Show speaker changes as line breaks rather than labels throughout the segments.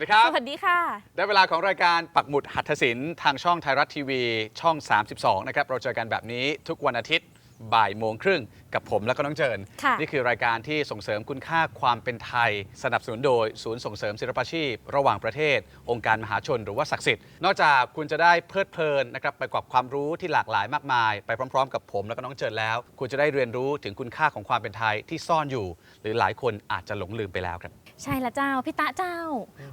วัสดีครับ
สวัสดีค่ะ
ได้เวลาของรายการปักหมุดหัตถศิลป์ทางช่องไทยรัฐทีวี ช่อง 32 นะครับ เราเจอกันแบบนี้ทุกวันอาทิตย์บ่ายโมงครึ่งกับผมและก็น้องเจิญ
ค่ะ
นี่คือรายการที่ส่งเสริมคุณค่าความเป็นไทย สนับสนุนโดยศูนย์ส่งเสริมศิลปาชีพ ระหว่างประเทศ องค์การมหาชนหรือว่าศักดิ์สิทธิ์ นอกจากคุณจะได้เพลิดเพลินนะครับไปกับความรู้ที่หลากหลายมากมาย ไปพร้อม ๆ กับผมและก็น้องเจิญแล้ว คุณจะได้เรียนรู้ถึงคุณค่าของความเป็นไทยที่ซ่อนอยู่ หรือหลายคนอาจจะหลงลืมไปแล้วครับ
ใช่ละเจ้าพี่ตะเจ้า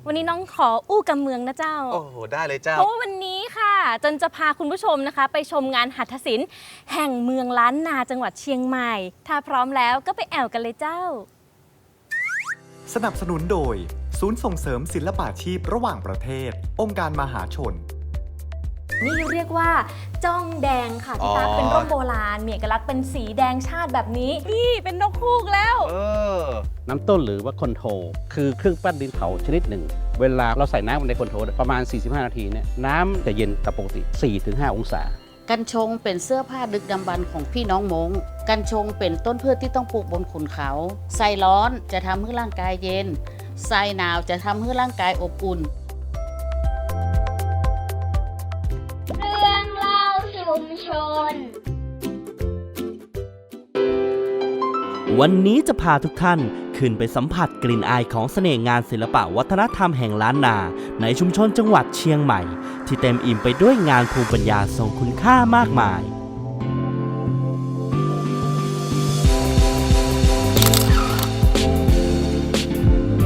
วันนี้น้องขออู้กำเมืองนะเจ้า
โอ้โห ได้เลยเจ้า
เพราะว่าวันนี้ค่ะจนจะพาคุณผู้ชมนะคะ ไปชมงานหัตถศิลป์แห่งเมืองล้านนาจังหวัดเชียงใหม่ ถ้าพร้อมแล้วก็ไปแอวกันเลยเจ้า
สนับสนุนโดย ศูนย์ส่งเสริมศิลปาชีพระหว่างประเทศ องค์การมหาชน
นี่เรียกว่าจ้องแดงค่ะพี่ตะ
อ๋อ
เป็นร่มโบราณมีเอกลักษณ์เป็นสีแดงชาติแบบนี้ นี่เป็นนกฮูกแล้ว
เออ
น้ำต้นหรือว่าคอนโทรลคือเครื่องปั้นดินเผาชนิดหนึ่ง เวลาเราใส่น้ำในคอนโทรลประมาณ 45 นาทีเนี่ยน้ำจะเย็นกับปกติ 4-5 องศา
กันชงเป็นเสื้อผ้าดึกดำบรรพ์ของพี่น้องมงกันชงเป็นต้นพืชที่ต้องปลูกบนขุนเขา ใส่ร้อนจะทำให้ร่างกายเย็น ใส่หนาวจะทำให้ร่างกายอบอุ่น
มชน
วันนี้จะพาทุกท่านขึ้นไปสัมผัสกลิ่นอายของเสน่ห์งานศิลปะวัฒนธรรมแห่งล้านนา ในชุมชนจังหวัดเชียงใหม่ ที่เต็มอิ่มไปด้วยงานภูมิปัญญาทรงคุณค่ามากมาย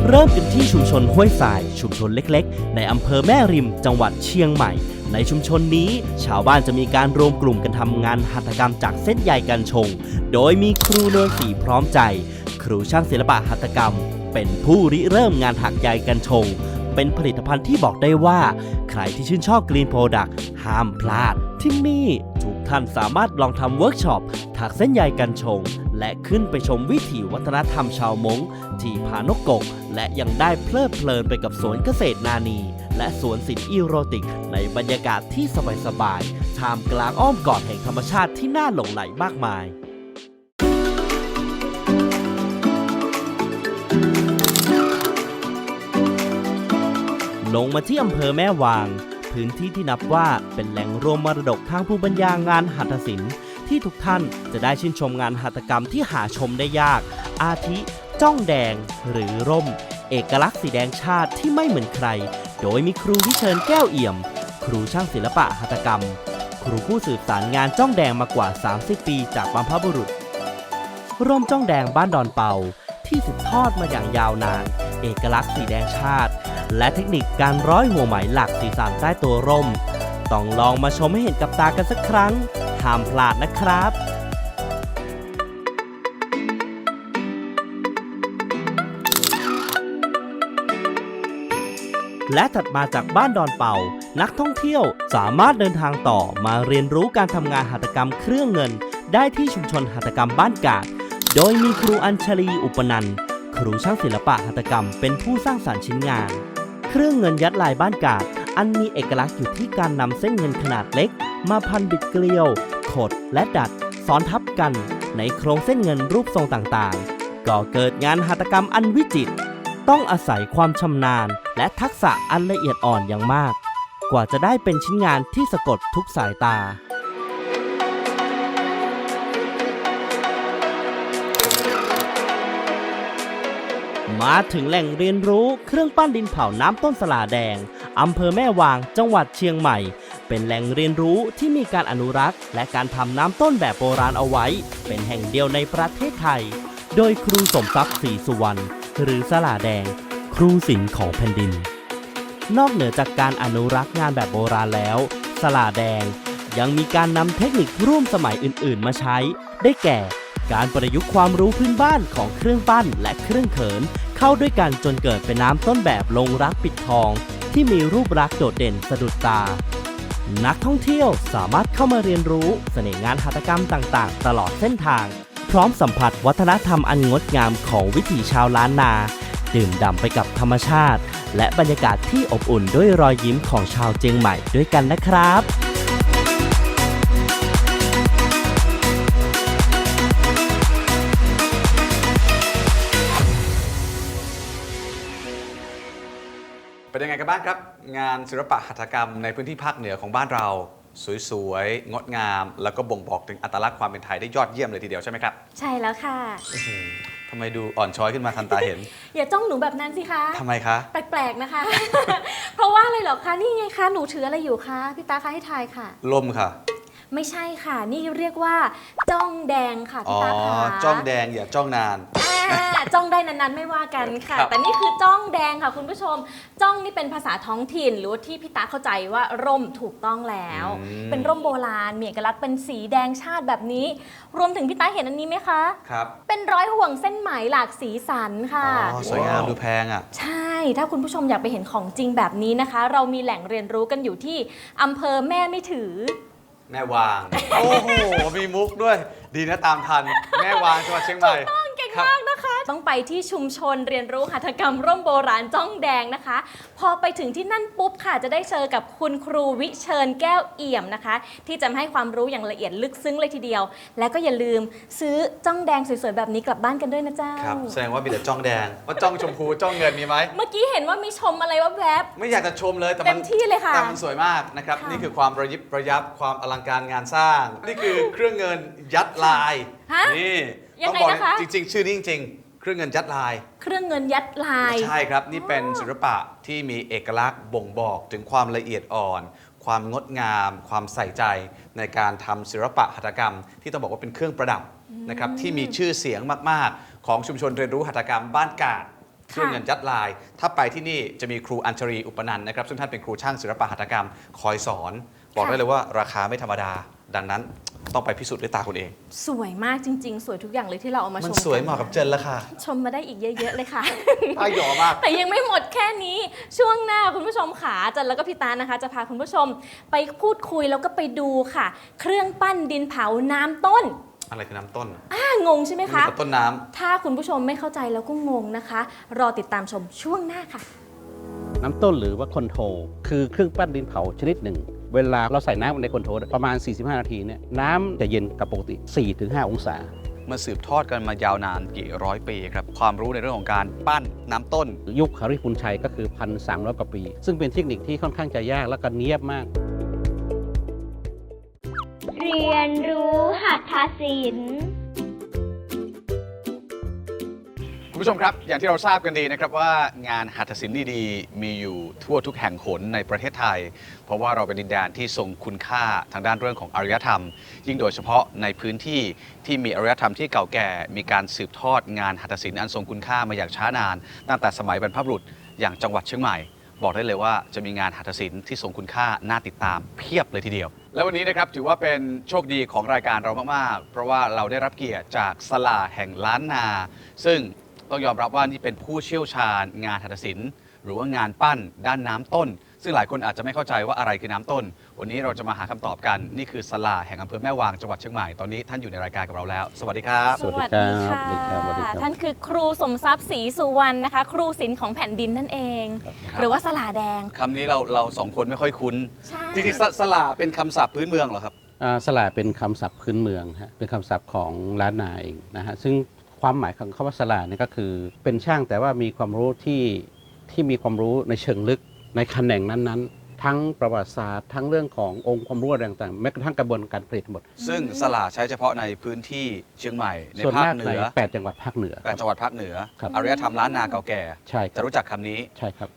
เริ่มกันที่ชุมชนห้วยทราย ชุมชนเล็กๆ ในอำเภอแม่ริม จังหวัดเชียงใหม่ ในชุมชนนี้ ชาวบ้านจะมีการรวมกลุ่มกันทำงานหัตถกรรมจากเส้นใยกันชง โดยมีครูเนินสีพร้อมใจ ครูช่างศิลปะหัตถกรรม เป็นผู้ริเริ่มงานถักใยกันชง เป็นผลิตภัณฑ์ที่บอกได้ว่า ใครที่ชื่นชอบกรีนโปรดักต์ห้ามพลาดที่นี่ทุกท่านสามารถลองทำเวิร์กช็อปถักเส้นใยกันชง และขึ้นไปชมวิถีวัฒนธรรมชาวมงที่ผานกกก และยังได้เพลิดเพลินไปกับสวนเกษตรนานี และสวนศิลป์อีโรติก ในบรรยากาศที่สบายๆท่ามกลางอ้อมกอดแห่งธรรมชาติที่น่าหลงไหลมากมายลงมาที่อำเภอแม่วาง พื้นที่ที่นับว่าเป็นแหล่งรวมมรดกทางภูมิปัญญางานหัตถศิลป์ที่ทุกท่านจะได้ชื่นชมงานหัตถกรรมที่หาชมได้ยาก อาทิ จ้องแดง หรือร่ม เอกลักษณ์สีแดงชาติที่ไม่เหมือนใคร โดยมีครูวิเชิญแก้วเอี่ยม ครูช่างศิลปะหัตถกรรม ครูผู้สืบสารงานจ้องแดงมากว่า 30 ปีจากบรรพบุรุษ ร่มจ้องแดงบ้านดอนเป่าที่สืบทอดมาอย่างยาวนาน เอกลักษณ์สีแดงชาติ และเทคนิคการร้อยหัวไหมหลักสีสันใต้ตัวร่ม ต้องลองมาชมให้เห็นกับตากันสักครั้งห้ามพลาดนะครับ และถัดมาจากบ้านดอนเป่า นักท่องเที่ยวสามารถเดินทางต่อมาเรียนรู้การทำงานหัตถกรรมเครื่องเงิน ได้ที่ชุมชนหัตถกรรมบ้านกาดโดยมีครูอัญชลีอุปนันครูช่างศิลปะหัตถกรรมเป็นผู้สร้างสรรค์ชิ้นงาน เครื่องเงินยัดลายบ้านกาดอันมีเอกลักษณ์อยู่ที่การนำเส้นเงินขนาดเล็ก มาพันบิดเกลียว ขดและดัดซ้อนทับกัน ในโครงเส้นเงินรูปทรงต่างๆ ก่อเกิดงานหัตถกรรมอันวิจิตร ต้องอาศัยความชำนาญ และทักษะอันละเอียดอ่อนอย่างมาก กว่าจะได้เป็นชิ้นงานที่สะกดทุกสายตา มาถึงแหล่งเรียนรู้เครื่องปั้นดินเผาน้ำต้นสลาแดงอำเภอแม่วางจังหวัดเชียงใหม่ เป็นแหล่งเรียนรู้ที่มีการอนุรักษ์ และการทำน้ำต้นแบบโบราณเอาไว้ เป็นแห่งเดียวในประเทศไทย โดยครูสมทรัพย์ศรีสุวรรณ หรือสลาแดง ครูศิลป์ของแผ่นดิน นอกเหนือจากการอนุรักษ์งานแบบโบราณแล้ว สลาแดงยังมีการนำเทคนิคร่วมสมัยอื่นๆ มาใช้ ได้แก่ การประยุกต์ความรู้พื้นบ้านของเครื่องปั้นและเครื่องเขิน เข้าด้วยกันจนเกิดเป็นน้ำต้นแบบลงรักปิดทอง ที่มีรูปลักษ์โดดเด่นสะดุดตา นักท่องเที่ยวสามารถเข้ามาเรียนรู้เสน่ห์งานหัตถกรรมต่างๆ ตลอดเส้นทาง พร้อมสัมผัสวัฒนธรรมอันงดงามของวิถีชาวล้านนา ดื่มด่ำไปกับธรรมชาติ และบรรยากาศที่อบอุ่นด้วยรอยยิ้มของชาวเจียงใหม่ด้วยกันนะครับ
เป็นยังไงกันบ้างครับ งานศิลปะหัตถกรรมในพื้นที่ภาคเหนือของบ้านเรา สวยๆ งดงาม แล้วก็บ่งบอกถึงอัตลักษณ์ความเป็นไทยได้ยอดเยี่ยมเลยทีเดียวใช่ไหมครับ
ใช่แล้วค่ะ
ทำไมดูอ่อนช้อยขึ้นมาทันตาเห็น
อย่าจ้องหนูแบบนั้นสิคะ
ทำไมคะ
แปลกๆนะคะ เพราะว่าอะไรเหรอคะ นี่ไงคะ หนูถืออะไรอยู่คะ พี่ตาคะให้ทายค่ะ
ลมค่ะ
ไม่ใช่ค่ะ นี่เรียกว่า จ้องแดงค่ะ
อ๋
พี่
อ
ตาคะ
จ้องแดงอย่าจ้องนาน
อ่าจ้องได้นานๆไม่ว่ากันค่ะ
ครับ
แต่นี่คือจ้องแดงค่ะคุณผู้ชม จ้องนี่เป็นภาษาท้องถิ่น หรือว่าที่พี่ตาเข้าใจว่าร่มถูกต้องแล้ว เป็นร่มโบราณมีเอกลักษณ์เป็นสีแดงชาติแบบนี้ รวมถึงพี่ตาเห็นอันนี้ไหมคะ
ครับ
เป็นร้อยห่วงเส้นไหมหลากสีสันค่ะ
อ๋อสวยงามดูแพงอะ
ใช่ ถ้าคุณผู้ชมอยากไปเห็นของจริงแบบนี้นะคะ เรามีแหล่งเรียนรู้กันอยู่ที่อำเภอแม่ไม่ถือ
แม่วาง โอ้โห มีมุกด้วย ดีนะตามทัน แม่วางจังหวัดเชียงใหม่
เก่ง
ครับ
มากนะคะ ต้องไปที่ชุมชนเรียนรู้หัตถกรรมร่มโบราณจ้องแดงนะคะ พอไปถึงที่นั่นปุ๊บค่ะ จะได้เจอกับคุณครูวิเชิญแก้วเอี่ยมนะคะ ที่จะมาให้ความรู้อย่างละเอียดลึกซึ้งเลยทีเดียว และก็อย่าลืมซื้อจ้องแดงสวยๆแบบนี้กลับบ้านกันด้วยนะเจ้า
ครับแสดงว่ามีแต่จ้องแดงว่าจ้องชมพูจ้องเงินมีไหม
เมื่อกี้เห็นว่ามีชมอะไรว่าแวบ
ไม่อยากจะชมเลยแต่
เต็
มัน
มที่เลยค่ะ
แต่มันสวยมากนะครับ
ค่ะ
นี่คือความระยิบระยับความอลังการงานสร้าง นี่คือเครื่องเงินยัดลาย
ฮะ
นี่
ยัง
ต้อง
ไง
บอก
นะคะ
จริง ๆ ชื่อนี้จริง ๆ เครื่องเงินยัดลาย
เครื่องเงินยัดลาย
ใช่ครับ นี่เป็นศิลปะที่มีเอกลักษณ์บ่งบอกถึงความละเอียดอ่อน ความงดงาม ความใส่ใจในการทำศิลปะหัตถกรรม ที่ต้องบอกว่าเป็นเครื่องประดับนะครับที่มีชื่อเสียงมาก ๆ ของชุมชนเรียนรู้หัตถกรรมบ้านกาดเครื่องเงินยัดลาย ถ้าไปที่นี่จะมีครูอัญชรีอุปนันท์นะครับซึ่งท่านเป็นครูช่างศิลปะหัตถกรรมคอยสอน บอกได้เลยว่าราคาไม่ธรรมดา ดังนั้นต้องไปพิสูจน์ด้วยตาคุณเอง
สวยมากจริง ๆ สวยทุกอย่างเลยที่เราเอามาช
มัน
ม
สวยเหมาะกับเจนแล้วค่ะ
ชมมาได้อีกเยอะๆเลยค่ะ
ตาหยอมาก
แต่ยังไม่หมดแค่นี้ช่วงหน้าคุณผู้ชมขาจันแล้วก็พี่ตานะคะ จะพาคุณผู้ชมไปพูดคุยแล้วก็ไปดูค่ะ เครื่องปั้นดินเผาน้ำต้น
อะไรคือน้ำต้น
อ่างงใช่ไหม
นี่
คะ
กับต้นน้ำ
ถ้าคุณผู้ชมไม่เข้าใจแล้วก็งงนะคะ รอติดตามชมช่วงหน้าค่ะ
น้ำต้นหรือว่าคอนโทรลคือเครื่องปั้นดินเผาชนิดหนึ่ง เวลาเราใส่น้ำในคอนโทรลประมาณ 45 นาทีเนี่ยน้ำจะเย็นกับปกติ 4-5 องศา
มันสืบทอดกันมายาวนานกี่ร้อยปีครับ ความรู้ในเรื่องของการปั้นน้ำต้น
ยุคฮาริพุนชัยก็คือ1,300กว่าปี ซึ่งเป็นเทคนิคที่ค่อนข้างจะยากและก็เนียบมาก
เรียนรู้หัตถศิลป์
ผู้ชมครับ อย่างที่เราทราบกันดีนะครับว่างานหัตถศิลป์ดีๆ มีอยู่ทั่วทุกแห่งหนในประเทศไทย เพราะว่าเราเป็นดินแดนที่ทรงคุณค่าทางด้านเรื่องของอารยธรรม ยิ่งโดยเฉพาะในพื้นที่ที่มีอารยธรรมที่เก่าแก่ มีการสืบทอดงานหัตถศิลป์อันทรงคุณค่ามาอย่างช้านาน ตั้งแต่สมัยบรรพบุรุษอย่างจังหวัดเชียงใหม่บอกได้เลยว่าจะมีงานหัตถศิลป์ที่ทรงคุณค่าน่าติดตามเพียบเลยทีเดียว และวันนี้นะครับถือว่าเป็นโชคดีของรายการเรามาก ๆ เพราะว่าเราได้รับเกียรติจากสลาแห่งล้านนา ซึ่ง ต้องยอมรับว่านี่เป็นผู้เชี่ยวชาญงานหัตถศิลป์หรือว่างานปั้นด้านน้ำต้น ซึ่งหลายคนอาจจะไม่เข้าใจว่าอะไรคือน้ำต้น วันนี้เราจะมาหาคำตอบกันนี่คือสลาแห่งอำเภอแม่วางจังหวัดเชียงใหม่ตอนนี้ท่านอยู่ในรายการกับเราแล้ว สวัสดีครับ
สวัสดีครับสวัสดีครับสวัสดีครับ
ท่านคือครูสมทรัพย์ศรีสุวรรณนะคะ ครูศิลป์ของแผ่นดินนั่นเอง
ครับ
หรือว่าสลาแดง
คำนี้เราเราสองคนไม่ค่อยคุ้น
ใช่
จริงๆสสลาเป็นคำศัพท์พื้นเมืองเหรอครับ
อ่าสลาเป็นคำศัพท์พื้นเมืองฮะเป็นคำศัพท์ของล้านนาเองนะฮะซึ่ง ความหมายของคำว่าสลาเนี่ยก็คือ เป็นช่างแต่ว่ามีความรู้ที่ที่มีความรู้ในเชิงลึกในแขนงนั้นๆ ทั้งประวัติศาสตร์ ทั้งเรื่องขององค์ความรู้อะไรต่างๆแม้กระทั่งกระบวนการผลิตหมด
ซึ่งสลาใช้เฉพาะในพื้นที่เชียงใหม่ใน
ส่วน
ภาค
มาก
เหนื
ใน
อ
8จังหวัดภาคเหนือ
แปดจังหวัดภาคเหนือ
ครับ
อารยธรรมล้านนาเก่าแก่
ใช่ค
จะ
รับ
รู้จักคำนี้
ใช่ครับ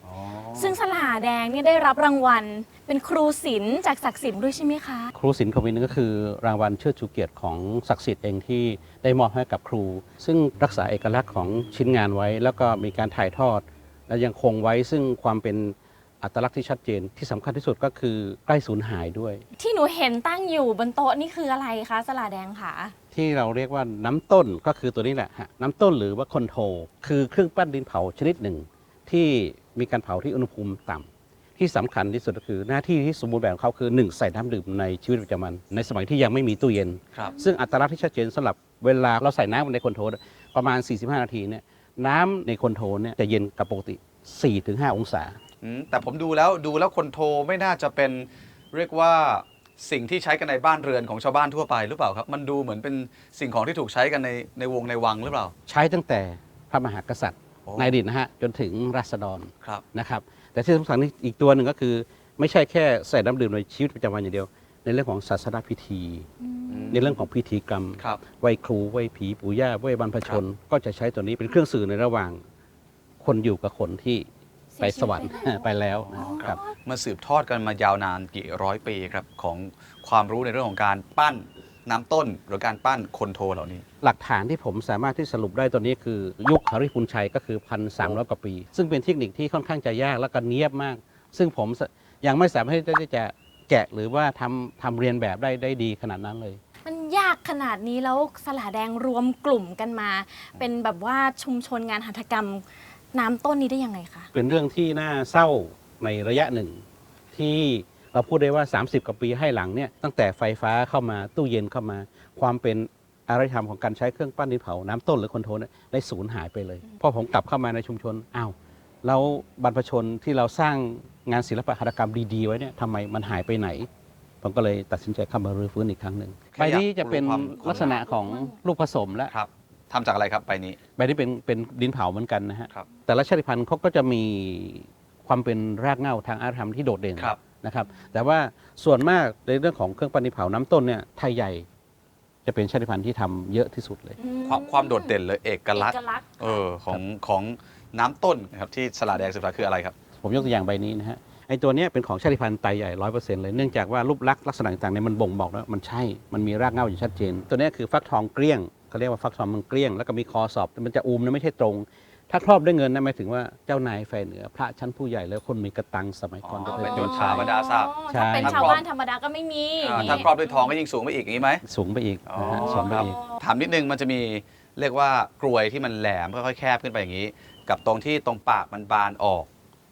ซึ่งสลาแดงเนี่ยได้รับรางวัล เป็นครูศิลป์จากศักดิ์สิทธิ์ด้วยใช่ไหมคะ
ครูศิลป์ควินก็คือรางวัลเชิดชูเกียรติของศักดิ์สิทธิ์เองที่ได้มอบให้กับครู ซึ่งรักษาเอกลักษณ์ของชิ้นงานไว้ แล้วก็มีการถ่ายทอด และยังคงไว้ซึ่งความเป็น อัตลักษณ์ที่ชัดเจนที่สำคัญที่สุดก็คือใกล้สูญหายด้วย
ที่หนูเห็นตั้งอยู่บนโต๊ะนี่คืออะไรคะสลาแดงค่ะ
ที่เราเรียกว่าน้ำต้นก็คือตัวนี้แหละฮะน้ำต้นหรือว่าคอนโทรลคือเครื่องปั้นดินเผาชนิดหนึ่ง ที่มีการเผาที่อุณหภูมิต่ำที่สำคัญที่สุดก็คือหน้าที่ที่สมบูรณ์แบบของเขาคือหนึ่งใส่น้ำดื่มในชีวิตประจำวัน ในสมัยที่ยังไม่มีตู้เย็น
ครับ
ซึ่งอัตลักษณ์ที่ชัดเจนสำหรับเวลาเราใส่น้ำในคอนโทรลประมาณ 45 นาทีเนี่ยน้ำในคอนโทรลเนี่ยจะเย็นกับปกติ 4-5 องศา
อืมแต่ผมดูแล้วดูแล้วคนโทไม่น่าจะเป็นเรียกว่าสิ่งที่ใช้กันในบ้านเรือนของชาวบ้านทั่วไปหรือเปล่าครับ มันดูเหมือนเป็นสิ่งของที่ถูกใช้กันในในวงในวังหรือเปล่า
ใช้ตั้งแต่พระมหากษัตริย์
โอ้
ในอดีตนะฮะจนถึงราษฎร
ครับ
นะครับ แต่ที่สำคัญอีกตัวหนึ่งก็คือ ไม่ใช่แค่ใส่น้ำดื่มในชีวิตประจำวันอย่างเดียว ในเรื่องของศาสนาพิธี ในเรื่องของพิธีกรรม
ครับ
ไหว้ครูไหว้ผีปู่ย่าไหว้บรรพชน ก็จะใช้ตัวนี้เป็นเครื่องสื่อในระหว่างคนอยู่กับคนที่ ไปสวรรค์ ไปแล้วนะครับ
มันสืบทอดกันมายาวนานกี่ร้อยปีครับของความรู้ในเรื่องของการปั้นน้ำต้นหรือการปั้นคนโทเหล่านี้
หลักฐานที่ผมสามารถที่สรุปได้ตัวนี้คือ ยุคหริพุนชัยก็คือพันสามร้อยกว่าปี ซึ่งเป็นเทคนิคที่ค่อนข้างจะยากและก็เนียบมาก ซึ่งผมสยังไม่สามารถที่จะแกะหรือว่าทำทำเรียนแบบได้ได้ดีขนาดนั้นเลย
มันยากขนาดนี้แล้วสลาแดงรวมกลุ่มกันมา เป็นแบบว่าชุมชนงานหัตถกรรม น้ำต้นนี้ได้ยังไงคะ
เป็นเรื่องที่น่าเศร้าในระยะหนึ่ง ที่เราพูดได้ว่า 30 กว่าปีให้หลังเนี่ยตั้งแต่ไฟฟ้าเข้ามาตู้เย็นเข้ามา ความเป็นอารยธรรมของการใช้เครื่องปั้นดินเผาน้ำต้นหรือคอนโทรลเนี่ยได้สูญหายไปเลยพอผมกลับเข้ามาในชุมชนอ้าวแล้วบรรพชนที่เราสร้างงานศิลปะหัตถกรรมดีๆไว้เนี่ยทำไมมันหายไปไหน ผมก็เลยตัดสินใจเข้ามารื้อฟื้นอีกครั้งหนึ่ง
แค่
ใบ
อยาก
นี้จะเป็น
รู้ความ
ลักษณะของลูกผสมและ
ครับ ทำจากอะไรครับใบนี้
ใบนี้เป็นเป็นดินเผาเหมือนกันนะฮะ
ครับ
แต่ละชาติพันธุ์เขาก็จะมีความเป็นรากเหง้าทางอารยธรรมที่โดดเด่น
ครับ
นะครับแต่ว่าส่วนมากในเรื่องของเครื่องปั้นดินเผาน้ำต้นเนี่ยไทยใหญ่จะเป็นชาติพันธุ์ที่ทำเยอะที่สุดเลย
ความความโดดเด่นเลยเอกลักษ
เอ
ณ์
กลักษณ์
เออของของน้ำต้นนะครับที่สลาแดงศึกษาคืออะไรครับ
ผมยกตัวอย่างใบนี้นะฮะไอ้ตัวเนี้ยเป็นของชาติพันธุ์ไตใหญ่ร้อยเปอร์เซ็นต์เลยเนื่องจากว่ารูปลักษณ์ลักษณะต่างๆเนี่ยมันบ่งบอกแล้วมันใช่มันมีรากเหง้าอย่างชัดเจน ตัวเนี้ยคือฟักทองเกลี้ยง เขาเรียกว่าฟักทองมันเกลี้ยง แล้วก็มีคอสอบมันจะอูมนะไม่ใช่ตรง ถ้าครอบด้วยเงินนะหมายถึงว่าเจ้านายแฟนเหนือ พระชั้นผู้ใหญ่แล้วคนมีกระตังสมัยก่อน
อ๋
จะ
อ
เคย
เป็น
เป็น
โย
ชาย
บรรดาทราบ
อ๋อ
ใช่
ถ้าเป็นชาวบ้านธรรมดาก็ไม่มี
อ่า
นี่
ถ้าครอบด้วยทองก็ยิ่งสูงไปอีกอย่างนี้ไหม
สูงไปอีกนะฮะสูงไปอีก
ถามนิดนึงมันจะมีเรียกว่ากลวยที่มันแหลมค่อยๆแคบขึ้นไปอย่างนี้ กับตรงที่ตรงปากมันบานออก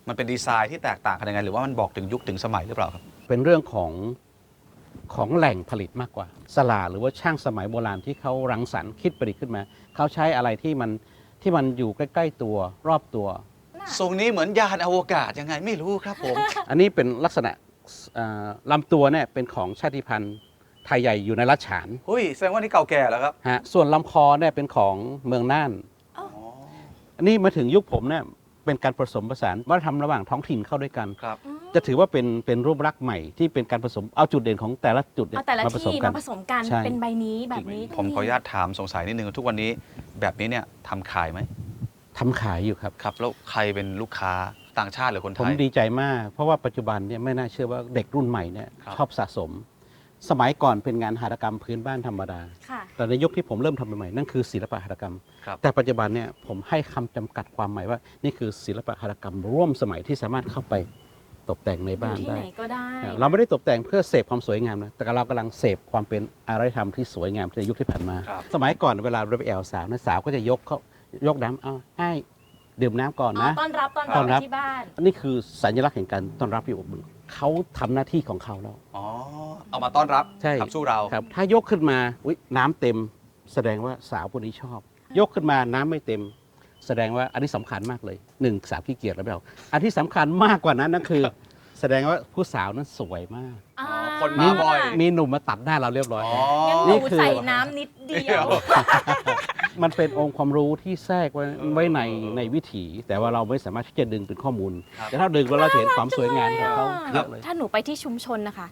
มันเป็นดีไซน์ที่แตกต่างกันยังไงหรือว่ามันบอกถึงยุคถึงสมัยหรือเปล่าครับ
เป็นเรื่องของ ของแหล่งผลิตมากกว่า สลาหรือว่าช่างสมัยโบราณที่เขารังสรรค์คิดประดิษฐ์ขึ้นมา เขาใช้อะไรที่มันที่มันอยู่ใกล้ ๆ ตัวรอบตัว
ทรงนี้เหมือนยานอวกาศยังไงไม่รู้ครับผม
อันนี้เป็นลักษณะเอ่อลำตัวเนี่ยเป็นของชาติพันธุ์ไทยใหญ่อยู่ในรัชฉาน
เฮ้ยแสดงว่านี่เก่าแก่แล้วครับ
ฮะส่วนลำคอเนี่ยเป็นของเมืองน่านอันนี้มาถึงยุคผมเนี่ยเป็นการผสมผสานวัฒนธรรมระหว่างท้องถิ่นเข้าด้วยกัน
ครับ
จะถือว่าเป็นเป็นรูปลักษณ์ใหม่ที่เป็นการผสมเอาจุดเด่นของแต่ละจุดเนี่ย
เอาแต่ละ
มาผสม
ที่
กั
มาน ผสมกัน
ใช่
เป็นใบนี้แบบนี้
ผมขออนุญาตถามสงสัยนิดนึงทุกวันนี้แบบนี้เนี่ยทำขายไหม
ทำขายอยู่ครับ
ครับ แล้วใครเป็นลูกค้าต่างชาติหรือคนไท
ผม
ย
ดีใจมาก เพราะว่าปัจจุบันเนี่ยไม่น่าเชื่อว่าเด็กรุ่นใหม่เนี่ย
ครับ
ชอบสะสม สมัยก่อนเป็นงานหัตถกรรมพื้นบ้านธรรมดา
ค่ะ
แต่ในยุคที่ผมเริ่มทำใหม่ๆนั่นคือศิลปะหัตถกรรม
ครับ
แต่ปัจจุบันเนี่ยผมให้คำจำกัดความหมายว่า นี่คือศิลปะหัตถกรรมร่วมสมัยที่สามารถเข้าไป ตกแต่งใน
อยู่
บ้าน
ที่
ได้
ไหนก็ได้
เราไม่ได้ตกแต่งเพื่อเสพความสวยงามนะ แต่เรากำลังเสพความเป็นอารยธรรมที่สวยงามในยุคที่ผ่านมา
ครับ
สมัยก่อนเวลาเราไปแอลสาวนะสาวก็จะยกเขายกน้ำเอาให้ดื่มน้ำก่อน
อ๋อ
นะ
ต้อนรับต้อน
ต้
รั
อบนรับ
ที่บ้าน
อันนี้คือสัญลักษณ์แห่งการต้อนรับที่อบอุ่นเขาทำหน้าที่ของเขาแล้ว
อ๋อ เอามาต้อนรับ
ใช่
ขับสู้เรา
ครับถ้ายกขึ้นมาอุ๊ยน้ำเต็มแสดงว่าสาวคนนี้ชอบ ยกขึ้นมาน้ำไม่เต็ม แสดงว่าอันนี้สำคัญมากเลยหนึ่งสาวขี้เกียจแล้วเราอันที่สำคัญมากกว่านั้นนั่นคือ แสดงว่าผู้สาวนั้นสวยมาก
อ่า
คนมาบ่อย
มีหนุ่มมาตัดหน้าเราเรียบร้อย
อ๋อ
งั้นห
นี่
นู
คือ
ใส่น้ำนิดเดียว
มันเป็นองค์ความรู้ที่แทรกไว้ไว้ในในวิถีแต่ว่าเราไม่สามารถที่จะดึงเป็นข้อมูล
ครับ
แต่ถ้าดึงแล้วเราจะเห็นความสวยงามของเขาเยอะเลย
ถ้าหนูไปที่ชุมชนนะคะ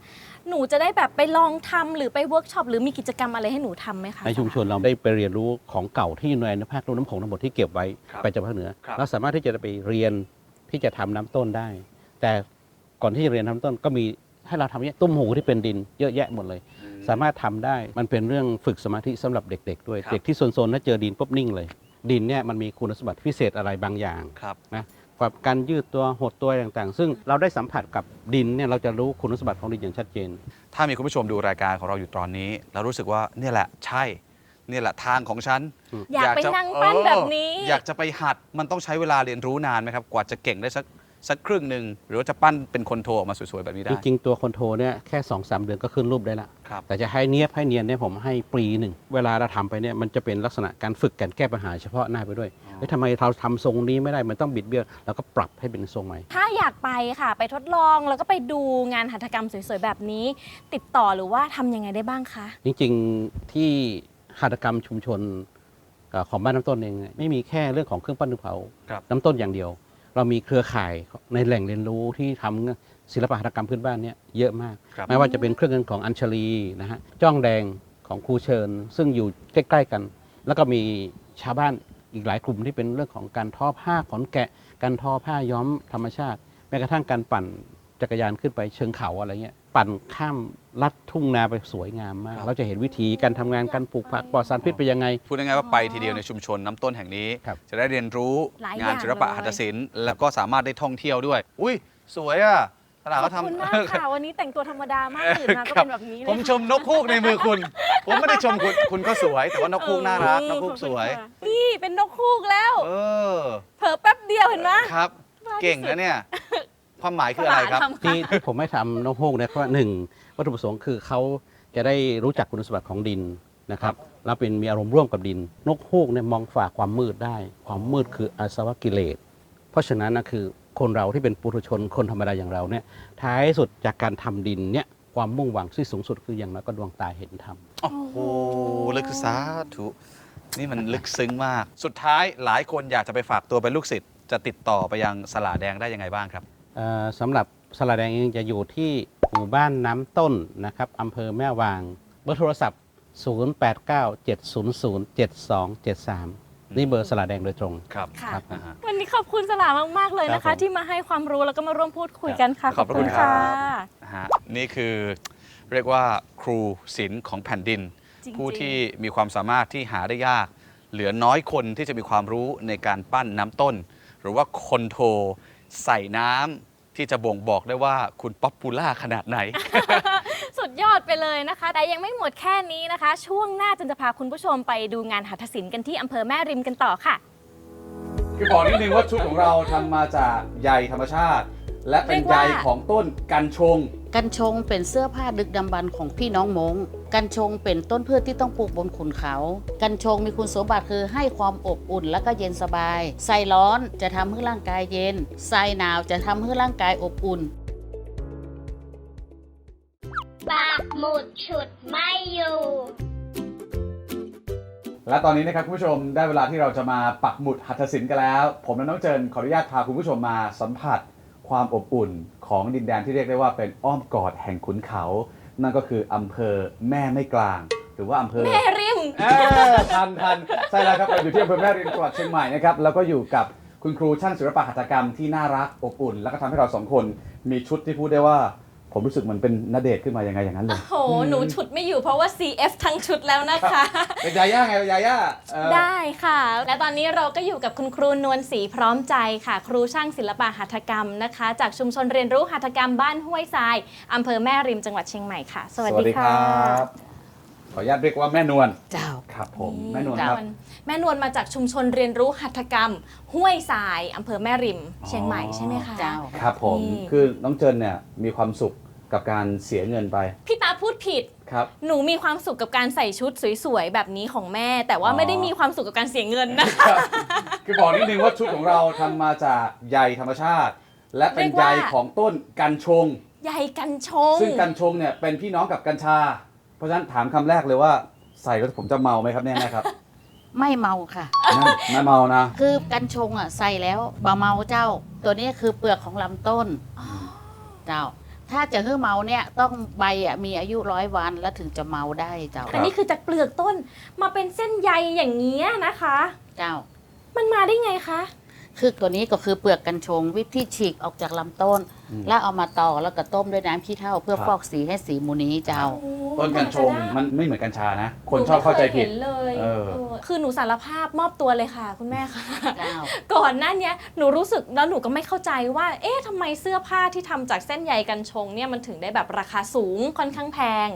หนูจะได้แบบไปลองทำหรือไปเวิร์กช็อปหรือมีกิจกรรมอะไรให้หนูทำไหมคะ
ในชุมชนเราได้ไปเรียนรู้ของเก่าที่อยู่ในภาครุ่นน้ำผงทั้งหมดที่เก็บไว้
ครับ
ไปจากภาคเหนือ
ครับ
เราสามารถที่จะไปเรียนที่จะทำน้ำต้นได้ แต่ก่อนที่จะเรียนทำต้นก็มีให้เราทำเนี่ยตุ้มหูที่เป็นดินเยอะแยะหมดเลย สามารถทำได้ มันเป็นเรื่องฝึกสมาธิสำหรับเด็ก ๆ ด้วย
ครับ
เด็กที่โซนๆถ้าเจอดินปุ๊บนิ่งเลย ดินเนี่ยมันมีคุณสมบัติพิเศษอะไรบางอย่าง
ครับ
นะแบบการยืดตัวหดตัวต่างๆ ซึ่งเราได้สัมผัสกับดินเนี่ยเราจะรู้คุณสมบัติของดินอย่างชัดเจน
ถ้ามีคุณผู้ชมดูรายการของเราอยู่ตอนนี้ แล้วรู้สึกว่าเนี่ยแหละใช่เนี่ยแหละทางของฉัน
อยากไป
จะ
นั่งปั้น
เออ
แบบนี้
อยากจะไปหัดมันต้องใช้เวลาเรียนรู้นานไหมครับ กว่าจะเก่งได้สัก สักครึ่งหนึ่งหรือว่าจะปั้นเป็นคนโทออกมาสวยๆแบบนี้
จ
ได้
ริงๆตัวคอนโทรเนี่ยแค่2อสเดือนก็ขึ้นรูปได้ละ
ครับ
แต่จะให้เนียบให้เนียนเนี่ยผมให้ปีหนึ่ง เวลาเราทำไปเนี่ยมันจะเป็นลักษณะการฝึกการแก้ปัญหาเฉพาะหน้าไปด้วยเฮ้ยทำไมเราทำทรงนี้ไม่ได้มันต้องบิดเบี้ยวเราก็ปรับให้เป็นทรงใหม่
ถ้าอยากไปค่ะ ไปทดลองแล้วก็ไปดูงานหัตถกรรมสวยๆแบบนี้ ติดต่อหรือว่าทำยังไงได้บ้างคะ
จริงๆที่หัตถกรรมชุมชนเอ่อของบ้านน้ำต้นเองเนี่ยไม่มีแค่เรื่องของเครื่องปั้นดินเผา
ครับ
น้ำต้นอย่างเดียว เรามีเครือข่ายในแหล่งเรียนรู้ที่ทำศิลปหัตถกรรมพื้นบ้านเนี่ยเยอะมาก
ครับ
ไม่ว่าจะเป็นเครื่องเงินของอัญชลีนะฮะจ้องแดงของครูเชิญ ซึ่งอยู่ใกล้ๆกัน แล้วก็มีชาวบ้านอีกหลายกลุ่มที่เป็นเรื่องของการทอผ้าขนแกะ การทอผ้าย้อมธรรมชาติ แม้กระทั่งการปั่นจักรยานขึ้นไปเชิงเขาอะไรเงี้ย ปั่นข้ามลัดทุ่งนาไปสวยงามมาก เราจะเห็นวิธีการทำงานการปลูกผักปลอดสารพิษไปยังไง
พูดง่ายๆว่าไปทีเดียวในชุมชนน้ำต้นแห่งนี้
ครับ
จะได้เรียนรู้
หลาย
งาน
อย่าง
ศิลปะ
เลย
หัตถศิลป์แล้วก็สามารถได้ท่องเที่ยวด้วย อุ้ย สวยอะขนาด
ขอ
เขา
บคุณ
ทำ
มากค่ะ วันนี้แต่งตัวธรรมดามากตื่นมาก็
ครั
เป็นแบบนี้เลย
ผมชมนกฮูกในมือคุณ ผมไม่ได้ชมคุณ คุณก็สวย แต่ว่านกฮูกน่ารัก
เออน
กฮูกสวย
ขอบคุณค่ะนี่เป็นนกฮูกแล้ว
เออ
เผลอแป๊บเดียวเห็นไหม
ครับ เก่งนะเนี่ย ความหมายคืออะไรครับ
ทำ
ที่ที่ผมไม่ทำนกฮูกเนี่ยเพราะว่าหนึ่งวัตถุประสงค์คือเขาจะได้รู้จักคุณสมบัติของดินนะครับแล้วเป็นมีอารมณ์ร่วมกับดิน นกฮูกเนี่ยมองฝ่าความมืดได้ ความมืดคืออาสวะกิเลส เพราะฉะนั้นนะคือคนเราที่เป็นปุถุชนคนธรรมดาอย่างเราเนี่ยท้ายสุดจากการทำดินเนี่ยความมุ่งหวังที่สูงสุดคืออย่างน้อยก็ดวงตาเห็นธรรม
โอ้โหลึกสาธุนี่มันลึกซึ้งมาก สุดท้ายหลายคนอยากจะไปฝากตัวเป็นลูกศิษย์จะติดต่อไปยังสลาแดงได้ยังไงบ้างครับ
เอ่อ สำหรับสลาแดงเองจะอยู่ที่หมู่บ้านน้ำต้นนะครับอำเภอแม่วาง เบอร์โทรศัพท์ 0897007273 นี่เบอร์สลาแดงโดยตรง
ครับ
ค่ะ
ครับ
นะฮะ
วันนี้ขอบคุณสลามาก ๆ เลยนะ
ครั
คะ
บผม
ที่มาให้ความรู้แล้วก็มาร่วมพูดคุยกันค่ะ
ขอบพระคุณครับะนะฮะนี่คือเรียกว่าครูศิลป์ของแผ่นดิน
จริงๆ
ผู้ที่มีความสามารถที่หาได้ยาก เหลือน้อยคนที่จะมีความรู้ในการปั้นน้ำต้น หรือว่าคนโทใส่น้ำ ที่จะบ่งบอกได้ว่าคุณป๊อปปูล่าขนาดไหน
สุดยอดไปเลยนะคะ แต่ยังไม่หมดแค่นี้นะคะ ช่วงหน้าจันจะพาคุณผู้ชมไปดูงานหัตถศิลป์กันที่อำเภอแม่ริมกันต่อค่ะ
คือบอกนิดนึงว่าชุดของเราทำมาจากใยธรรมชาติ และเป็น
เรียก
ใย
ว่า
ของต้นกันชง
กันชงเป็นเสื้อผ้าดึกดำบรรพ์ของพี่น้องมงกันชงเป็นต้นพืชที่ต้องปลูกบนขุนเขา กันชงมีคุณสมบัติคือให้ความอบอุ่นและก็เย็นสบาย ใส่ร้อนจะทำให้ร่างกายเย็น ใส่หนาวจะทำให้ร่างกายอบอุ่น
ปากหมุดฉุดไม่อยู่
และตอนนี้นะครับคุณผู้ชมได้เวลาที่เราจะมาปักหมุดหัตถศิลป์กันแล้ว ผมและน้องเจินขออนุญาตพาคุณผู้ชมมาสัมผัส ความอบอุ่นของดินแดนที่เรียกได้ว่าเป็นอ้อมกอดแห่งขุนเขา นั่นก็คืออำเภอแม่ไม่กลาง หรือว่าอำเภอ
แม่ริม
เออทันทันใช่แล้วครับเราอยู่ที่อำเภอแม่ริมจังหวัดเชียงใหม่นะครับแล้วก็อยู่กับคุณครูช่างศิลปะหัตถกรรมที่น่ารักอบอุ่น แล้วก็ทำให้เราสองคนมีชุดที่พูดได้ว่า ผมรู้สึกเหมือนเป็นนเดชน์ขึ้นมายังไงอย่างนั้นเลย
โห หนูฉุดไม่อยู่เพราะว่า CF ทั้งชุดแล้วนะคะ
เป็นยาย่าไงเป็นยาย่าเออ
ได้ค่ะ และตอนนี้เราก็อยู่กับคุณครูนวลศรีพร้อมใจค่ะ ครูช่างศิลปะหัตถกรรมนะคะ จากชุมชนเรียนรู้หัตถกรรมบ้านห้วยทรายอำเภอแม่ริมจังหวัดเชียงใหม่ค่ะ สวัสดีค่ะ
ขออนุญาตเรียกว่าแม่นวล
เจ้า
ครับผมแม่นวลครับ
แม่นวลมาจากชุมชนเรียนรู้หัตถกรรม ห้วยทรายอำเภอแม่ริมเชียงใหม่ใช่ไหมคะ
เจ้า
ครับผม
นี่
คือน้องเจินเนี่ยมีความสุขกับการเสียเงินไป
พี่ตาพูดผิด
ครับ
หนูมีความสุขกับการใส่ชุดสวยๆแบบนี้ของแม่ แต่ว่า
อ๋อ
ไม่ได้มีความสุขกับการเสียเงินนะคะ
คือบอกนิดนึงว่าชุดของเราทำมาจากใยธรรมชาติ และเป็น
เรียก
ใย
ว่า
ของต้นกันชง
ใหญ่กันชง
ซึ่งกันชงเนี่ยเป็นพี่น้องกับกัญชา เพราะฉะนั้นถามคำแรกเลยว่าใส่แล้วผมจะเมาไหมครับเนี่ยนะครับ
ไม่เมาค่ะ
นั่นไม่เมานะ
คือกันชงอะใส่แล้วบาเมาเจ้า ตัวนี้คือเปลือกของลำต้นเจ้า ถ้าจะให้เมาเนี่ยต้องใบอะมีอายุร้อยวันแล้วถึงจะเมาได้เจ้า
ครั
อั
บ
นนี้คือจากเปลือกต้นมาเป็นเส้นใยอย่างเงี้ยนะคะ
เจ้า
มันมาได้ไงคะ
คือตัวนี้ก็คือเปลือกกัญชงวิธีฉีกออกจากลำต้น แล้วเอามาต่อแล้วก็ต้มด้วยน้ำขี้เถ้าเพื่อ
ครับ
ฟอกสีให้สีมูนี้เจ้า
โอ้
ต้นกัญชง
จะได้
มันไม่เหมือนกัญชานะ คนชอบเข้าใจผิด
หนูไม่คยเห็นเลย
เออ
เออคือหนูสารภาพมอบตัวเลยค่ะ คุณแม่ค่ะ
เจ้า
ก่อนหน้าเนี้ยหนูรู้สึกแล้วหนูก็ไม่เข้าใจว่า เอ๊ะทำไมเสื้อผ้าที่ทำจากเส้นใยกัญชงเนี่ยมันถึงได้แบบราคาสูงค่อนข้างแพง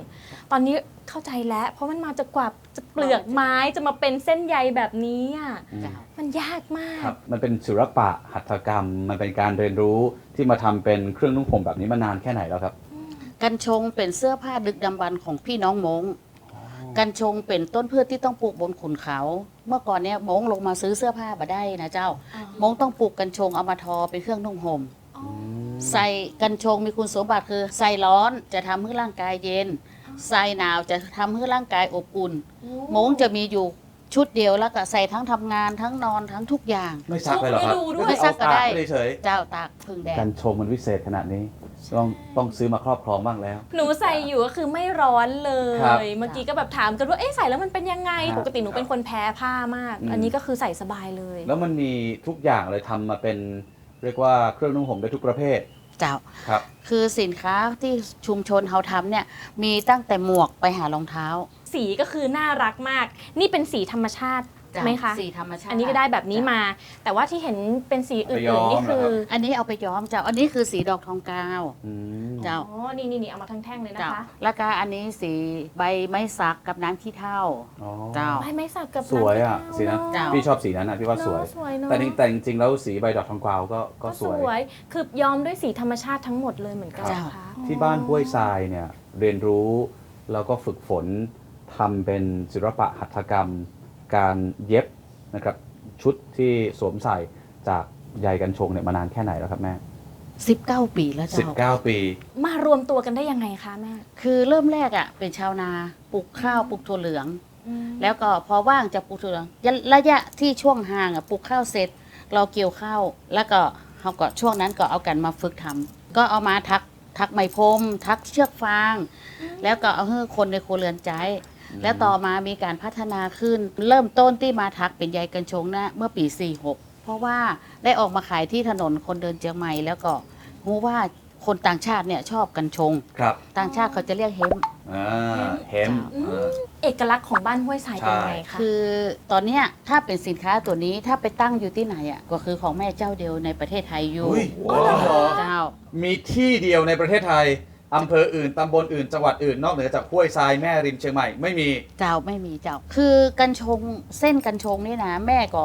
ต อนนี้เข้าใจแล้ว เพราะมันมาจากกว่าจะเปลือกไม้จะมาเป็นเส้นใยแบบนี้อะ
เจ้า
มันยากมาก
ครับมันเป็นศิลปะหัตถกรรม มันเป็นการเรียนรู้ที่มาทำเป็นเครื่องนุ่งห่มแบบนี้มานานแค่ไหนแล้วครับ
กัญชงเป็นเสื้อผ้าดึกดำบรรพ์ของพี่น้องมงกัญชงเป็นต้นพืชที่ต้องปลูกบนขุนเขา เมื่อก่อนเนี้ยมงลงมาซื้อเสื้อผ้ามาได้นะเจ้า
อ๋อ
มงต้องปลูกกัญชงเอามาทอเป็นเครื่องนุ่งห่ม
อ๋อ
ใส่กัญชงมีคุณสมบัติคือใส่ร้อนจะทำให้ร่างกายเย็น ใส่หนาวจะทำให้ร่างกายอบอุ่น มงจะมีอยู่ชุดเดียวแล้วก็ใส่ทั้งทำงานทั้งนอนทั้งทุกอย่าง
ไม่ซักเลยเหรอครับ
ชุบให้ดูด้วย
ไม่ซักก็ได้
เอาาเฉย
เจ้าตากพึ่งแด
ๆ
ด
กันชงมันวิเศษขนาดนี้ ต้องต้องซื้อมาครอบครองบ้างแล้ว
หนูใส่อยู่ก็คือไม่ร้อนเล
ครับ
ย เมื่อกี้ก็แบบถามกันว่าเอ๊ะใส่แล้วมันเป็นยังไง
ครับ
ปกติหนูเป็นคนแพ้ผ้ามาก
อืม
อันนี้ก็คือใส่สบายเลย
แล้วมันมีทุกอย่างเลยทำมาเป็น เรียกว่าเครื่องนุ่งห่มได้ทุกประเภท
เจ้า
ครับ
คือสินค้าที่ชุมชนเขาทำเนี่ย มีตั้งแต่หมวกไปหารองเท้า
สีก็คือน่ารักมาก นี่เป็นสีธรรมชาติ
จ้ะ
ไหมคะ
สีธรรมชาติ
อันนี้ก็ได้แบบนี้มา แต่ว่าที่เห็นเป็นสีอื่
ไปย้อนม
ๆนี่คือ
เหรอครับ
อันนี้เอาไปย้อมเจ้าอันนี้คือสีดอกทองกาว
อืม
เจ้า
อ๋อนี่นี่นี่เอามาทั้งแท่งเลยนะ
เจ้า
คะ
แล้วก็อันนี้สีใบไม้สักกับน้ำขี้เถ้า
อ๋อ
เจ้า
ไม่ไม่สักกับ
สวยอะำสีนั้น
เจ้า
พี่ชอบสีนั้นอะพี่ว่าสวย
เนอะสวยเนอะ
แต่จริงแต่จริงๆแล้วสีใบดอกทองกวาวก็ก็
ก็
ส
ส
วย
วย คือย้อมด้วยสีธรรมชาติทั้งหมดเลยเหมือนกัน
เจ้า
นะคะ
ที่บ้านห้วยทรายเนี่ยเรียนรู้แล้วก็ฝึกฝนทำเป็นศิลปะหัตถกรรม การเย็บนะครับชุดที่สวมใส่จากใยกัญชงเนี่ยมานานแค่ไหนแล้วครับแม่
19 ปีแล้วเจ้า
19 ปี
มารวมตัวกันได้ยังไงคะแม่
คือเริ่มแรกอะเป็นชาวนาปลูกข้าวปลูกถั่วเหลือง
อืม
แล้วก็พอว่างจากปลูกถั่วเหลืองยะระยะที่ช่วงห่างอะปลูกข้าวเสร็จ เราเกี่ยวข้าวแล้วก็เขาก็ช่วงนั้นก็เอากันมาฝึกทำก็เอามาทักทักไหมพรมทักเชือกฟาง แล้วก็เอาให้คนในครัวเรือนใจ แล้วต่อมามีการพัฒนาขึ้น เริ่มต้นที่มาทักเป็นใยกัญชงนะเมื่อปี 46 เพราะว่าได้ออกมาขายที่ถนนคนเดินเจียงใหม่แล้วก็รู้ว่าคนต่างชาติเนี่ยชอบกัญชง
ครับ
ต่างชาติเขาจะเรียกเฮม
อ่าเฮม
อืม
อ่า
เอกลักษณ์ของบ้านห้วยทรายเป็นยังไงคะ
คือตอนเนี้ยถ้าเป็นสินค้าตัวนี้ถ้าไปตั้งอยู่ที่ไหนอะก็คือของแม่เจ้าเดียวในประเทศไทยอยู่
อุ้ยอ๋อเหรอ
เจ้า
มีที่เดียวในประเทศไทย อำเภออื่น ตำบลอื่น จังหวัดอื่น นอกเหนือจากห้วยทรายแม่ริมเชียงใหม่ ไม่มี
เจ้าไม่มีเจ้า คือกัญชงเส้นกัญชงนี่นะแม่ก็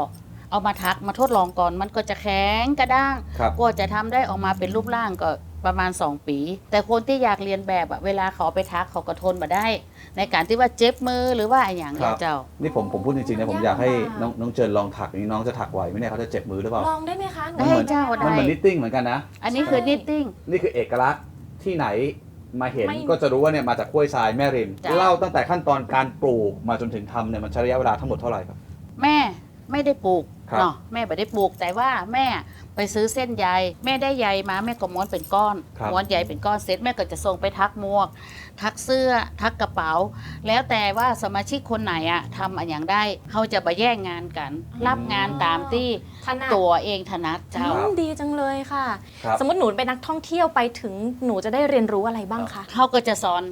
เอามาทักมาทดลองก่อนมันก็จะแข็งกระด้าง
ครับ
กว่าจะทำได้ออกมาเป็นรูปร่างก็ประมาณ 2 ปี แต่คนที่อยากเรียนแบบอะเวลาเขาเอาไปทักเขาก็ทนมาได้ ในการที่ว่าเจ็บมือหรือว่าอะไรอย่างเงี้ยเจ้า
นี่ผมผมพูดจริงๆนะผม
ยาก
อยากให้
มาก
น้องน้องเจินลองถักนี่น้องจะถักไหวไหมเนี่ยเขาจะเจ็บมือหรือเปล่า
ลองได้ไหมคะหนู
ได้เจ้า
มันเหมือนนิตติ้งเหมือนกันนะ
อันนี้คือนิตติ้ง
นี่คือเอกลักษณ์ ที่ไหนมาเห็น
ไม่
ก็จะรู้ว่าเนี่ยมาจากห้วยทรายแม่ริม
จ้ะ
เล่าตั้งแต่ขั้นตอนการปลูกมาจนถึงทำเนี่ยมันใช้ระยะเวลาทั้งหมดเท่าไหร่ครับ
แม่ไม่ได้ปลูก
ครับ
เนาะแม่ไม่ได้ปลูกแต่ว่าแม่ไปซื้อเส้นใยแม่ได้ใยมาแม่ก็ม้วนเป็นก้อน
ครับ
ม้วนใยเป็นก้อนเสร็จแม่ก็จะส่งไปทักหมวก ทักเสื้อทักกระเป๋า แล้วแต่ว่าสมาชิกคนไหนอะทำอันอย่างได้เขาจะไปแย่งงานกัน รับงานตามที่
ถนัด
ตัวเองถนัดเจ้า
อืมดีจังเลยค่ะ
ครับ
สมมติหนูเป็นนักท่องเที่ยวไปถึงหนูจะได้เรียนรู้อะไรบ้างคะ
เขาก็จะสอน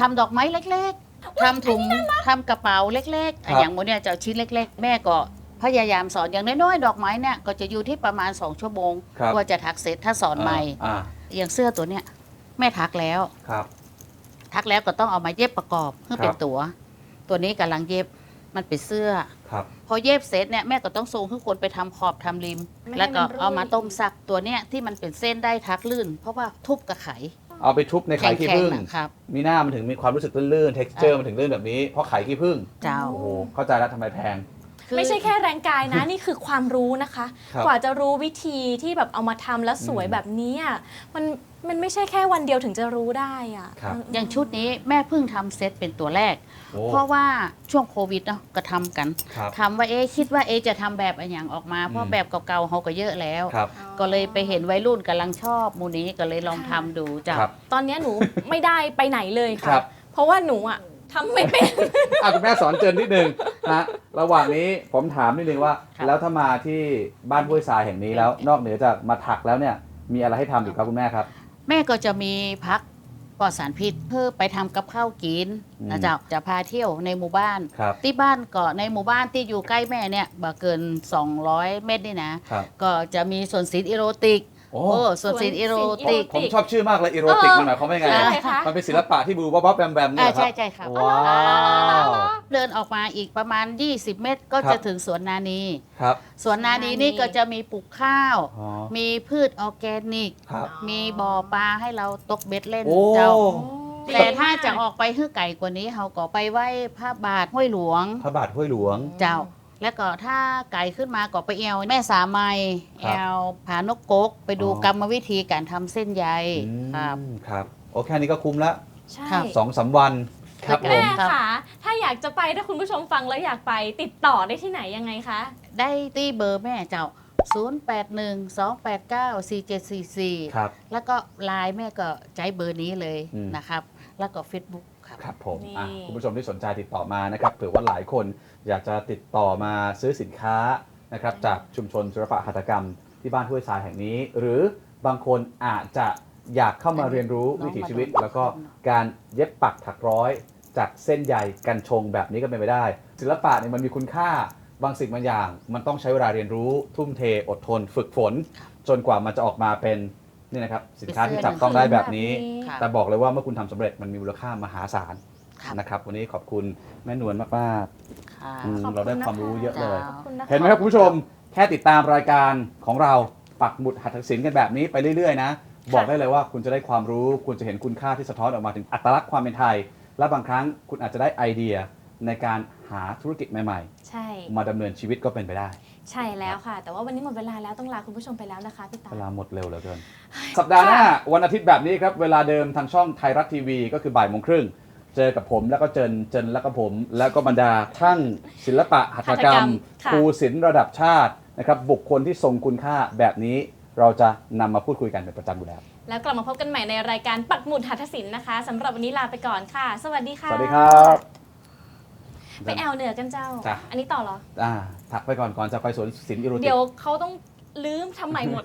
ทำดอกไม้เล็กๆทำถุงทำกระเป๋าเล็กๆ
ครับ
อย่างโมเนี่ยจะเอาชิ้นเล็ก ๆ แม่ก็ พยายามสอนอย่างน้อยๆดอกไม้เนี่ยก็จะอยู่ที่ประมาณ 2 ชั่วโมง
ครับ
กว่าจะถักเสร็จถ้าสอนใหม่
อ่า
อย่างเสื้อตัวเนี้ยแม่ถักแล้ว
ครับ
ทักแล้วก็ต้องเอามาเย็บประกอบเพื่อเป็
ครั
น
บ
ตัว ตัวนี้กำลังเย็บมันเป็นเสื้อ
ครับ
พอเย็บเสร็จเนี่ยแม่ก็ต้องส่งให้คนไปทำขอบทำริม
ไม่ให้
แล้วก็
มันรุ่ย
เอามาต้มซักตัวเนี้ยที่มันเป็นเส้นได้ทักลื่น เพราะว่าทุบกับไข
เอาไปทุบในไข่ขี้
แข็ง
ผึ้ง
ๆนะครับ
มีหน้ามันถึงมีความรู้สึกลื่นๆ texture มันถึงลื่นแบบนี้ เพราะไข่ขี้ผึ้ง
เจ้า
โอ้โหเข้าใจแล้วทำไมแพง
คือ
ไม่ใช่แค่แรงกายนะ นี่คือความรู้นะคะ
ครับ
กว่าจะรู้วิธีที่แบบเอามาทำแล้วสวย
อืม
แบบนี้อะมันมันไม่ใช่แค่วันเดียวถึงจะรู้ได้อะ
ครับ
อย่างชุดนี้แม่เพิ่งทำเซตเป็นตัวแรก
โอ้
เพราะว่าช่วงโควิดเนาะก็ทำกัน
ครับ
ทำว่าเอ๊ะคิดว่าเอ๊ะจะทำแบบอะไรอย่างออกมา เพ
อื
ราะ
ม
แบบเก่าๆเขาก็เยอะแล้ว
ครับ
ก็เลยไปเห็นวัยรุ่นกำลังชอบมูนี้ก็เลยลองทำดูจ้ะ
ครับ
ตอนเนี้ยหนู ไม่ได้ไปไหนเลย
ครั
ค่ะ
บ
เพราะว่าหนูอะ ทำไม่เป็น
อะคุณแม่สอนเจินนิดนึงนะระหว่างนี้ผมถามนิดนึงว่า
ครับ
แล้วถ้ามาที่บ้านห้วยทรายแห่งนี้แล้ว นอกเหนือจากมาถักแล้วเนี่ย มีอะไรให้ทำอีกครับคุณแม่ครับ
แม่ก็จะมีพักปลอดสารพิษเพื่อไปทำกับข้าวกิน
อืม
นะเจ้าจะพาเที่ยวในหมู่บ้าน
ครับ
ที่บ้านก็ในหมู่บ้านที่อยู่ใกล้แม่เนี่ยบ่เกิน 200 เมตรนี่นะ
ครับ
ก็จะมีสวนศิลป์อีโรติก
โอ้
โอ้สวนศิลป์อีโรติก
ผมชอบชื่อมากเลยอีโรติก
เออ
มันหมายความว่ายังไง
ใช่
อะ
ไหมคะ
มันเป็นศิลปะที่บูบ๊อบแบมแบมเนี่
อ่าย
เหรอครั
ใช่
บ
ใช่ครับ
ว้าว
เดินออกมาอีกประมาณ 20 เมตรก็
ครั
จะ
บ
ถึงสวนนานี
ครับ
สวนนานีนี่ก็จะมีปลูกข้าว
อ๋อ
มีพืชออร์แกนิก
ครับ
มีบ่อปลาให้เราตกเบ็ดเล่น
โอ้
เจ้า
ดี
แต่ถ้ามา
ก
จะออกไปฮื้อไก่กว่านี้เขาก็ไปไหว้พระบาทห้วยหลวง
พระบาทห้วยหลวง
เจ้า แล้วก็ถ้าไก่ขึ้นมาก็ไปแอวแม่สามัย
ครั
แอบวผานกกก ไปดู
อ๋อ
กรรมวิธีการทำเส้นใยครับ
อืมครับโอ้แค่นี้ก็คุ้มละ
ใช่
ครับ
สองสามวันครับผ
แม่
ม
ครับ
ค่ะ ถ้าอยากจะไปถ้าคุณผู้ชมฟังแล้วอยากไปติดต่อได้ที่ไหนยังไงคะ
ได้ที่เบอร์แม่เจ้า 0812894744
ครับ
แล้วก็ไลน์แม่ก็ใช้เบอร์นี้เลย
อืม
นะครับ แล้วก็ Facebook ครับ
ครับผม
นี่
อะคุณผู้ชมที่สนใจติดต่อมานะครับเผื่อว่าหลายคนอยากจะติดต่อมาซื้อสินค้านะครับจากชุมชนศิลปะหัตถกรรมที่บ้านห้วยทรายแห่งนี้ หรือบางคนอาจจะอยากเข้ามาเรียนรู้
น้อง
วิถีชีวิต
มาดู
แล้วก็การเย็บปักถักร้อย จากเส้นใยกันชงแบบนี้ก็เป็นไปได้ ศิลปะเนี่ยมันมีคุณค่าบางสิ่งบางอย่าง มันต้องใช้เวลาเรียนรู้ทุ่มเทอดทน ฝึกฝน จนกว่ามันจะออกมาเป็น นี่นะครับสินค้าที่จับต้องได้แบบนี้
ครับ
แต่บอกเลยว่าเมื่อคุณทำสำเร็จมันมีมูลค่ามหาศาล
ครับ
นะครับวันนี้ขอบคุณแม่นวลมาก
ค่ะ
ๆอืม
ขอบคุณ
เราได้
นะคะ
ความรู้เยอะเลย
จ้า
ขอบคุณนะคะ
เห็นไหมครับคุณผู้ชมแค่ติดตามรายการของเราปักหมุดหัตถศิลป์กันแบบนี้ไปเรื่อยๆนะบอกได้เลยว่าคุณจะได้ความรู้ คุณจะเห็นคุณค่าที่สะท้อนออกมาถึงอัตลักษณ์ความเป็นไทย และบางครั้งคุณอาจจะได้ไอเดียในการหาธุรกิจใหม่
ใช่
ๆ มาดำเนินชีวิตก็เป็นไปได้
ใช่แล้วค่ะ แต่ว่าวันนี้หมดเวลาแล้วต้องลาคุณผู้ชมไปแล้วนะคะพี่ตา
เวลาหมดเร็วเหลือเกิน สัปดาห์หน้าวันอาทิตย์แบบนี้ครับ เวลาเดิมทางช่องไทยรัฐทีวีก็คือบ่ายโมงครึ่ง เจอกับผมแล้วก็เจนเจนแล้วก็ผม แล้วก็บรรดาทั้งศิลปะหัตถกรรม
ค่ะ
ครูศิลป์ระดับชาตินะครับบุคคลที่ทรงคุณค่าแบบนี้ เราจะนำมาพูดคุยกันเป็นประจำอยู่แล้ว
แล้วกลับมาพบกันใหม่ในรายการปักหมุดหัตถศิลป์นะคะสำหรับวันนี้ลาไปก่อนค่ะ สวัสดีค่ะ
สวัสดีครับ
ไปแอลเหนือกันเจ้า
จ้ะ
อันนี้ต่อเหรอ
อ่าถักไปก่อนก่อนจะไปสวนศิลป์อิโรติ
เดี๋
ก
ยวเขาต้องลืมทำใหม่หมด